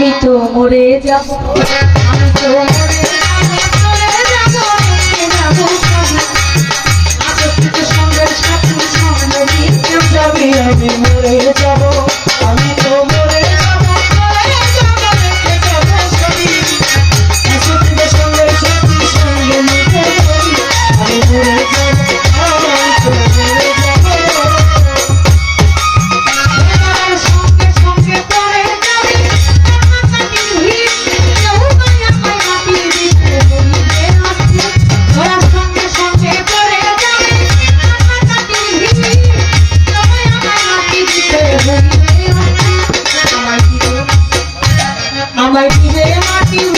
আমি তো মরে যাব। আমি তো আমায় দিবে মাটি